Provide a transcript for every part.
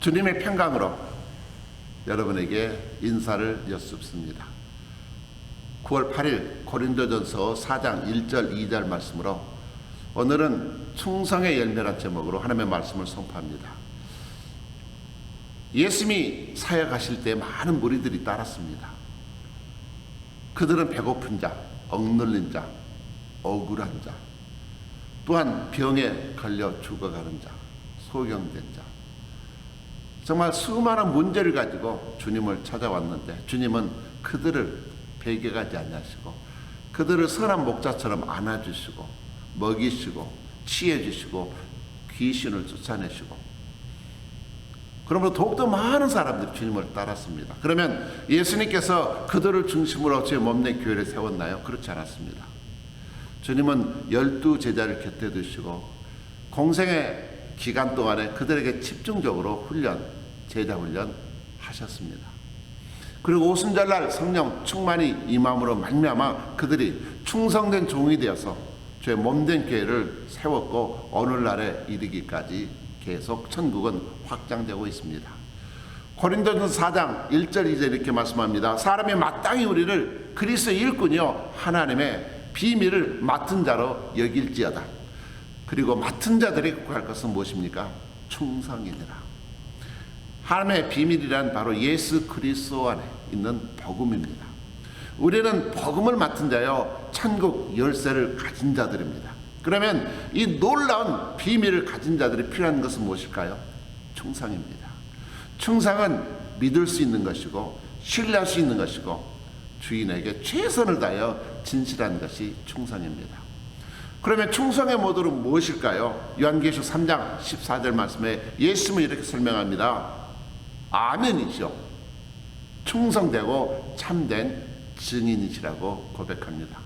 주님의 평강으로 여러분에게 인사를 여쭙습니다. 9월 8일 고린도전서 4장 1절 2절 말씀으로 오늘은 충성의 열매란 제목으로 하나님의 말씀을 선포합니다. 예수님이 사역하실 때 많은 무리들이 따랐습니다. 그들은 배고픈 자, 억눌린 자, 억울한 자, 또한 병에 걸려 죽어가는 자, 소경된 자. 정말 수많은 문제를 가지고 주님을 찾아왔는데 주님은 그들을 배격하지 않으시고 그들을 선한 목자처럼 안아주시고 먹이시고 치해주시고 귀신을 쫓아내시고 그러므로 더욱더 많은 사람들이 주님을 따랐습니다. 그러면 예수님께서 그들을 중심으로 제 몸내 교회를 세웠나요? 그렇지 않았습니다. 주님은 열두 제자를 곁에 두시고 공생의 기간 동안에 그들에게 집중적으로 훈련, 제자 훈련 하셨습니다. 그리고 오순절날 성령 충만이 임함으로 말미암아 그들이 충성된 종이 되어서 죄 몸된 교회를 세웠고 오늘날에 이르기까지 계속 천국은 확장되고 있습니다. 고린도전서 4장 1절 2절 이렇게 말씀합니다. 사람이 마땅히 우리를 그리스도 일꾼이요 하나님의 비밀을 맡은 자로 여길지어다. 그리고 맡은 자들이 구할 것은 무엇입니까? 충성이니라. 하나님의 비밀이란 바로 예수 그리스도 안에 있는 복음입니다. 우리는 복음을 맡은 자요 천국 열쇠를 가진 자들입니다. 그러면 이 놀라운 비밀을 가진 자들이 필요한 것은 무엇일까요? 충성입니다. 충성은 믿을 수 있는 것이고 신뢰할 수 있는 것이고 주인에게 최선을 다하여 진실한 것이 충성입니다. 그러면 충성의 모델은 무엇일까요? 요한계시록 3장 14절 말씀에 예수님은 이렇게 설명합니다. 아멘이죠. 충성되고 참된 증인이시라고 고백합니다.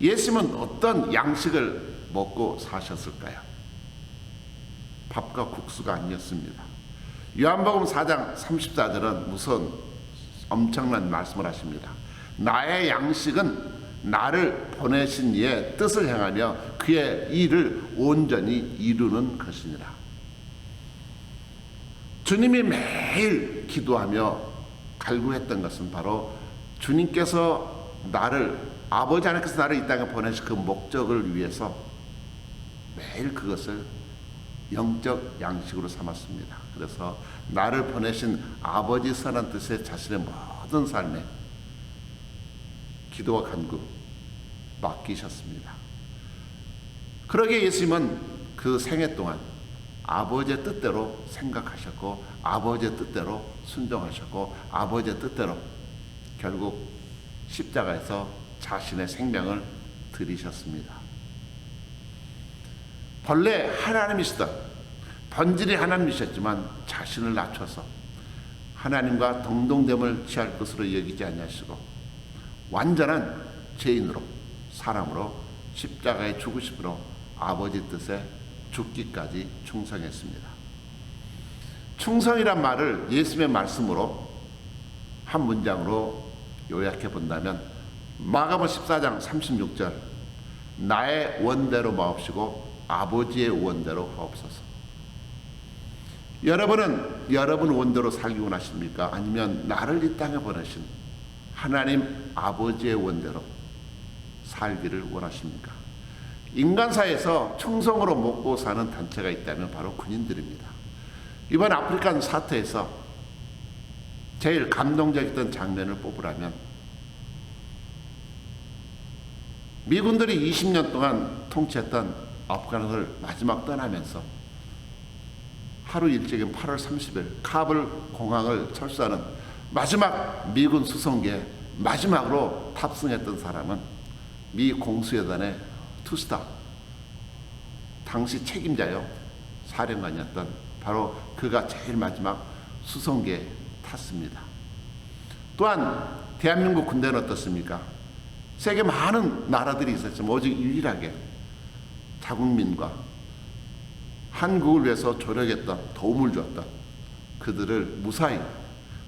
예수님은 어떤 양식을 먹고 사셨을까요? 밥과 국수가 아니었습니다. 요한복음 4장 34절은 무슨 엄청난 말씀을 하십니다. 나의 양식은 나를 보내신 이의 뜻을 행하며 그의 일을 온전히 이루는 것이니라. 주님이 매일 기도하며 갈구했던 것은 바로 주님께서 나를 아버지 하나님께서 나를 이 땅에 보내신 그 목적을 위해서 매일 그것을 영적 양식으로 삼았습니다. 그래서 나를 보내신 아버지 선한 뜻에 자신의 모든 삶에 기도와 간구 맡기셨습니다. 그러게 예수님은 그 생애 동안 아버지의 뜻대로 생각하셨고 아버지의 뜻대로 순종하셨고 아버지의 뜻대로 결국 십자가에서 자신의 생명을 드리셨습니다. 본래 하나님이시던 본질이 하나님이셨지만 자신을 낮춰서 하나님과 동등됨을 취할 것으로 여기지 아니하시고 완전한 죄인으로 사람으로 십자가에 죽으심으로 아버지 뜻에 죽기까지 충성했습니다. 충성이란 말을 예수님의 말씀으로 한 문장으로 요약해 본다면 마가복 14장 36절 나의 원대로 마옵시고 아버지의 원대로 하옵소서. 여러분은 여러분 원대로 살기 원하십니까? 아니면 나를 이 땅에 보내신 하나님 아버지의 원대로 살기를 원하십니까? 인간사에서 충성으로 먹고 사는 단체가 있다면 바로 군인들입니다. 이번 아프리칸 사태에서 제일 감동적이던 장면을 뽑으라면 미군들이 20년 동안 통치했던 아프가니스탄을 마지막 떠나면서 하루 일찍인 8월 30일 카불 공항을 철수하는 마지막 미군 수송기에 마지막으로 탑승했던 사람은 미 공수여단의 투스타 당시 책임자요 사령관이었던 바로 그가 제일 마지막 수송기에 탔습니다. 또한 대한민국 군대는 어떻습니까? 세계 많은 나라들이 있었지만 오직 유일하게 자국민과 한국을 위해서 조력했던 도움을 주었던 그들을 무사히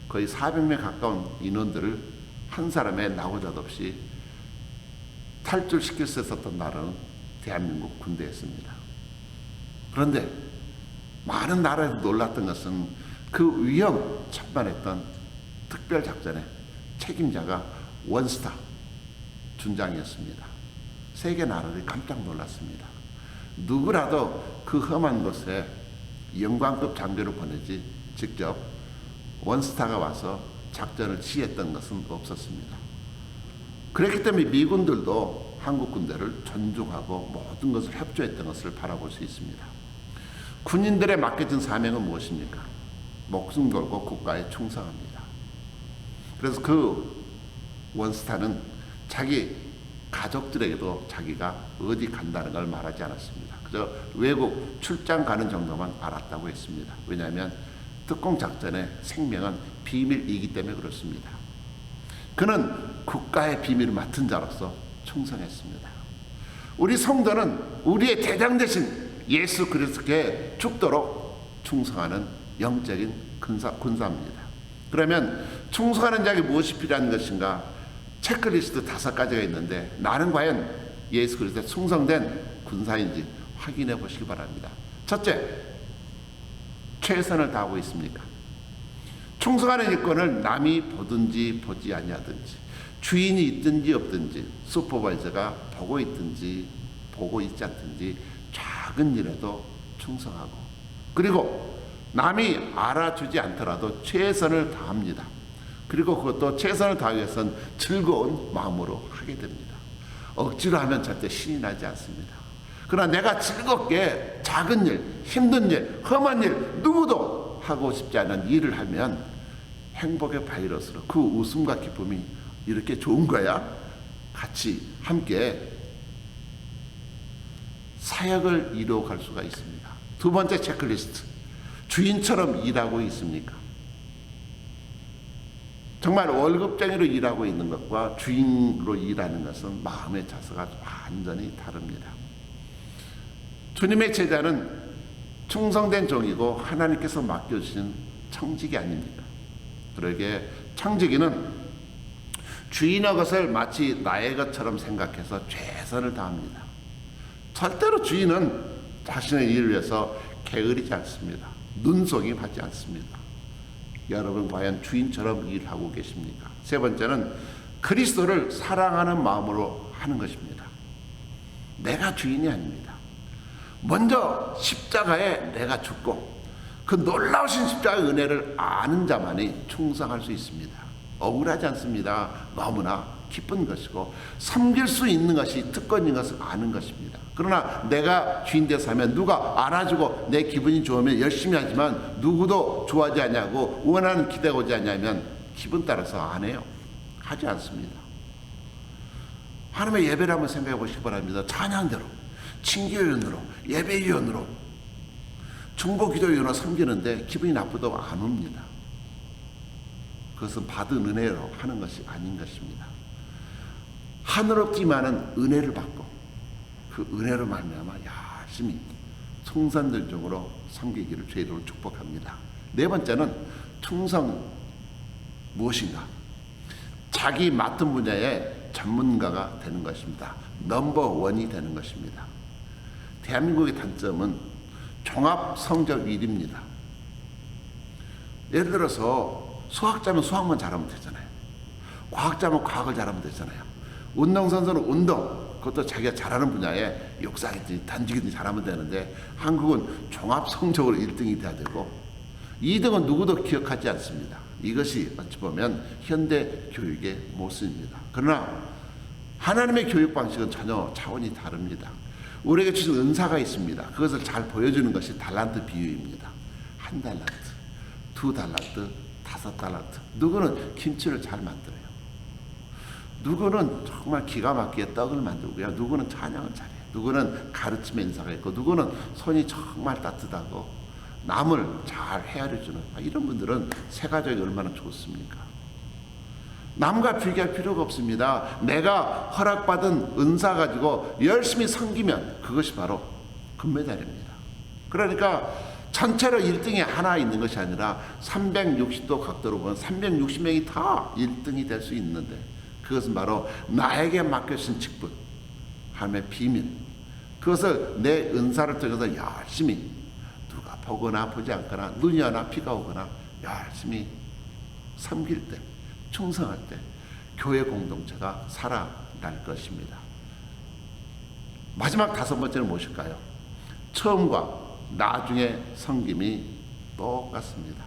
거의 400명 가까운 인원들을 한 사람의 나고자도 없이 탈출시킬 수 있었던 나라는 대한민국 군대였습니다. 그런데 많은 나라에서 놀랐던 것은 그 위험 천만했던 특별 작전의 책임자가 원스타 준장이었습니다. 세계 나라들이 깜짝 놀랐습니다. 누구라도 그 험한 곳에 영광급 장교를 보내지 직접 원스타가 와서 작전을 지휘했던 것은 없었습니다. 그렇기 때문에 미군들도 한국 군대를 존중하고 모든 것을 협조했던 것을 바라볼 수 있습니다. 군인들의 맡겨진 사명은 무엇입니까? 목숨 걸고 국가에 충성합니다. 그래서 그 원스타는 자기 가족들에게도 자기가 어디 간다는 걸 말하지 않았습니다. 그저 외국 출장 가는 정도만 알았다고 했습니다. 왜냐하면 특공 작전의 생명은 비밀이기 때문에 그렇습니다. 그는 국가의 비밀을 맡은 자로서 충성했습니다. 우리 성도는 우리의 대장 대신 예수 그리스도께 죽도록 충성하는 영적인 군사, 군사입니다. 그러면 충성하는 자에게 무엇이 필요한 것인가? 체크리스트 다섯 가지가 있는데 나는 과연 예수 그리스도에 충성된 군사인지 확인해 보시기 바랍니다. 첫째, 최선을 다하고 있습니까? 충성하는 일꾼을 남이 보든지 보지 아니하든지 주인이 있든지 없든지 슈퍼바이저가 보고 있든지 보고 있지 않든지 작은 일에도 충성하고 그리고 남이 알아주지 않더라도 최선을 다합니다. 그리고 그것도 최선을 다하기 위해서는 즐거운 마음으로 하게 됩니다. 억지로 하면 절대 신이 나지 않습니다. 그러나 내가 즐겁게 작은 일, 힘든 일, 험한 일, 누구도 하고 싶지 않은 일을 하면 행복의 바이러스로 그 웃음과 기쁨이 이렇게 좋은 거야. 같이 함께 사역을 이루어갈 수가 있습니다. 두 번째 체크리스트. 주인처럼 일하고 있습니까? 정말 월급쟁이로 일하고 있는 것과 주인으로 일하는 것은 마음의 자세가 완전히 다릅니다. 주님의 제자는 충성된 종이고 하나님께서 맡겨주신 청직이 아닙니다. 그러게 청직이는 주인의 것을 마치 나의 것처럼 생각해서 최선을 다합니다. 절대로 주인은 자신의 일을 위해서 게으르지 않습니다. 눈속임하지 않습니다. 여러분 과연 주인처럼 일하고 계십니까? 세 번째는 그리스도를 사랑하는 마음으로 하는 것입니다. 내가 주인이 아닙니다. 먼저 십자가에 내가 죽고 그 놀라우신 십자가의 은혜를 아는 자만이 충성할 수 있습니다. 억울하지 않습니다. 너무나 기쁜 것이고 섬길 수 있는 것이 특권인 것을 아는 것입니다. 그러나 내가 주인 돼서 하면 누가 알아주고 내 기분이 좋으면 열심히 하지만 누구도 좋아하지 않냐고 원하는 기대가 오지 않냐면 기분 따라서 안 해요. 하지 않습니다. 하나님의 예배를 한번 생각해 보시기 바랍니다. 찬양대로, 친교위원으로, 예배위원으로, 중보 기도위원으로 섬기는데 기분이 나쁘다고 안 옵니다. 그것은 받은 은혜로 하는 것이 아닌 것입니다. 하늘 없지만은 은혜를 받고 그 은혜로 말미암아 열심히 성산들적으로 섬기기를 죄를 축복합니다. 네 번째는 충성 무엇인가? 자기 맡은 분야의 전문가가 되는 것입니다. 넘버 원이 되는 것입니다. 대한민국의 단점은 종합 성적 1입니다. 예를 들어서 수학자면 수학만 잘하면 되잖아요. 과학자면 과학을 잘하면 되잖아요. 운동선수는 운동, 그것도 자기가 잘하는 분야에 육상이든지 단지기든지 잘하면 되는데 한국은 종합 성적으로 1등이 돼야 되고 2등은 누구도 기억하지 않습니다. 이것이 어찌 보면 현대 교육의 모습입니다. 그러나 하나님의 교육 방식은 전혀 차원이 다릅니다. 우리에게 주신 은사가 있습니다. 그것을 잘 보여주는 것이 달란트 비유입니다. 한 달란트, 두 달란트, 다섯 달란트. 누구는 김치를 잘 만들어요. 누구는 정말 기가 막히게 떡을 만들고요. 누구는 찬양을 잘해요. 누구는 가르침의 인사가 있고, 누구는 손이 정말 따뜻하고, 남을 잘 헤아려주는 아, 이런 분들은 새 가족이 얼마나 좋습니까? 남과 비교할 필요가 없습니다. 내가 허락받은 은사 가지고 열심히 섬기면 그것이 바로 금메달입니다. 그러니까 전체로 1등이 하나 있는 것이 아니라 360도 각도로 보면 360명이 다 1등이 될 수 있는데 그것은 바로 나에게 맡겨진 직분, 하나님의 비밀. 그것을 내 은사를 통해서 열심히 누가 보거나 보지 않거나 눈이 오나 비가 오거나 열심히 섬길 때, 충성할 때 교회 공동체가 살아날 것입니다. 마지막 다섯 번째는 무엇일까요? 처음과 나중에 섬김이 똑같습니다.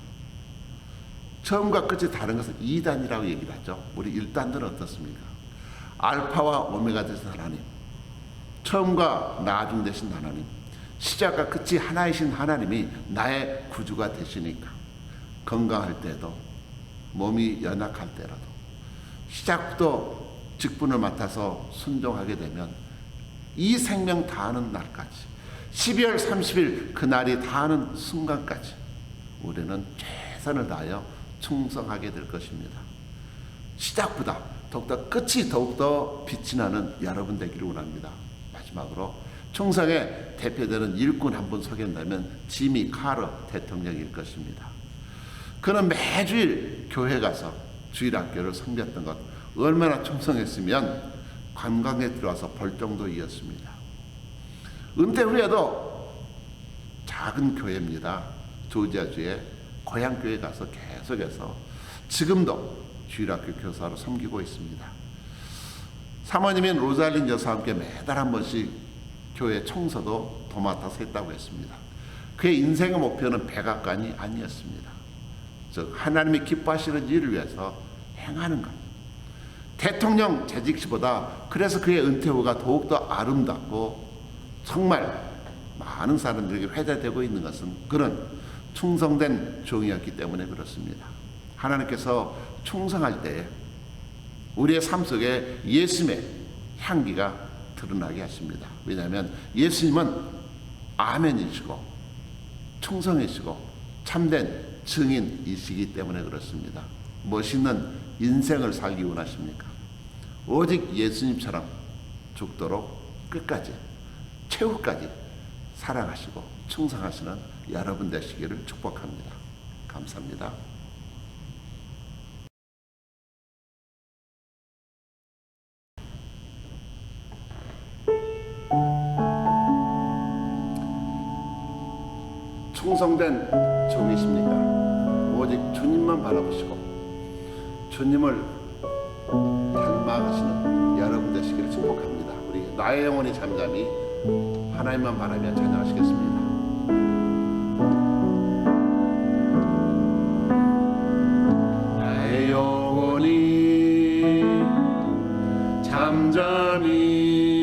처음과 끝이 다른 것은 2단이라고 얘기를 하죠. 우리 1단들은 어떻습니까? 알파와 오메가 되신 하나님, 처음과 나중 되신 하나님, 시작과 끝이 하나이신 하나님이 나의 구주가 되시니까 건강할 때도 몸이 연약할 때라도 시작부터 직분을 맡아서 순종하게 되면 이 생명 다하는 날까지 12월 30일 그날이 다하는 순간까지 우리는 최선을 다하여 충성하게 될 것입니다. 시작보다 더욱더 끝이 더욱더 빛이 나는 여러분 되기를 원합니다. 마지막으로 총성의 대표되는 일꾼 한 분 소개한다면 지미 카르 대통령일 것입니다. 그는 매주일 교회 가서 주일 학교를 섬겼던 것 얼마나 충성했으면 관광에 들어와서 볼 정도 이었습니다. 은퇴 후에도 작은 교회입니다. 조지아주의 고향교회 가서 계속해서 지금도 주일학교 교사로 섬기고 있습니다. 사모님인 로잘린 여사와 함께 매달 한 번씩 교회 청소도 도맡아서 했다고 했습니다. 그의 인생의 목표는 백악관이 아니었습니다. 즉 하나님이 기뻐하시는 일을 위해서 행하는 것. 대통령 재직 시보다 그래서 그의 은퇴 후가 더욱더 아름답고 정말 많은 사람들에게 회자되고 있는 것은 그런 충성된 종이었기 때문에 그렇습니다. 하나님께서 충성할 때 우리의 삶 속에 예수님의 향기가 드러나게 하십니다. 왜냐하면 예수님은 아멘이시고 충성이시고 참된 증인이시기 때문에 그렇습니다. 멋있는 인생을 살기 원하십니까? 오직 예수님처럼 죽도록 끝까지 최후까지 사랑하시고 충성하시는 여러분 되시기를 축복합니다. 감사합니다. 충성된 종이십니까? 오직 주님만 바라보시고 주님을 닮아가시는 여러분 되시기를 축복합니다. 우리 나의 영혼이 잠잠히 하나님만 바라며 찬양하시겠습니다. 영혼이 잠잠히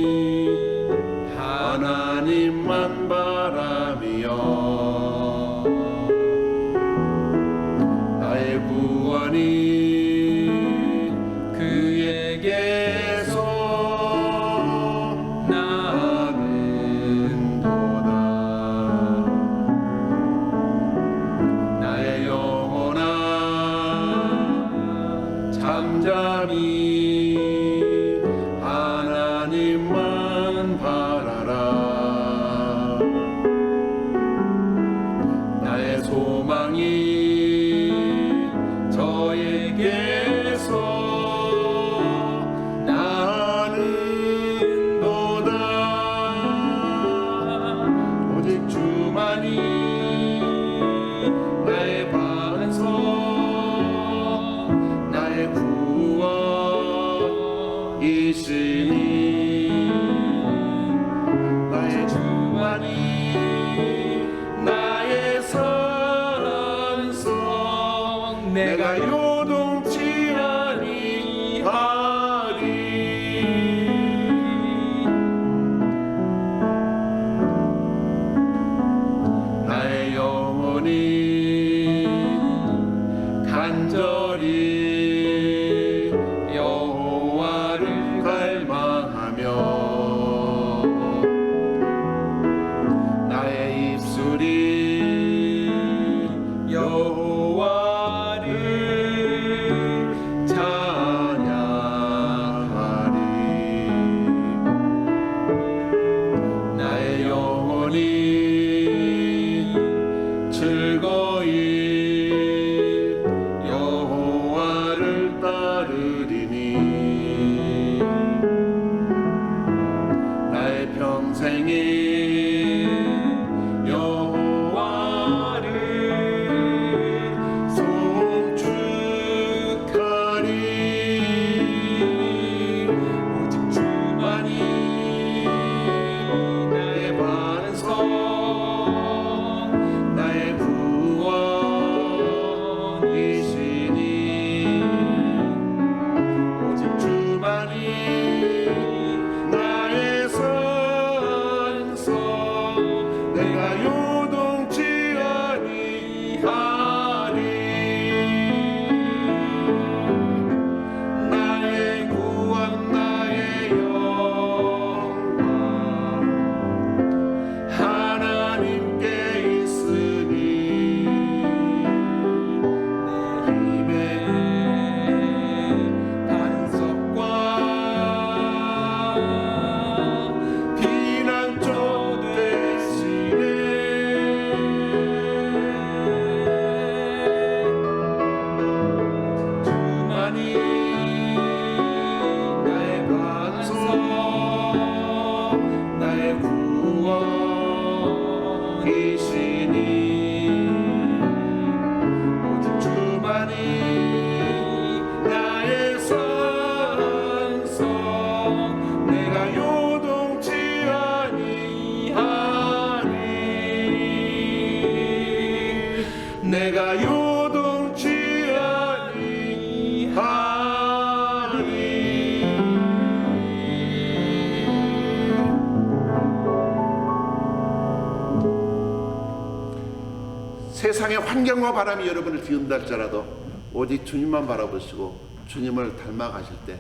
세상의 환경과 바람이 여러분을 뒤흔들 할지라도 오직 주님만 바라보시고 주님을 닮아가실 때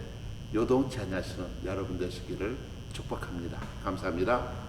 요동치 않냐 하시는 여러분 되시기를 축복합니다. 감사합니다.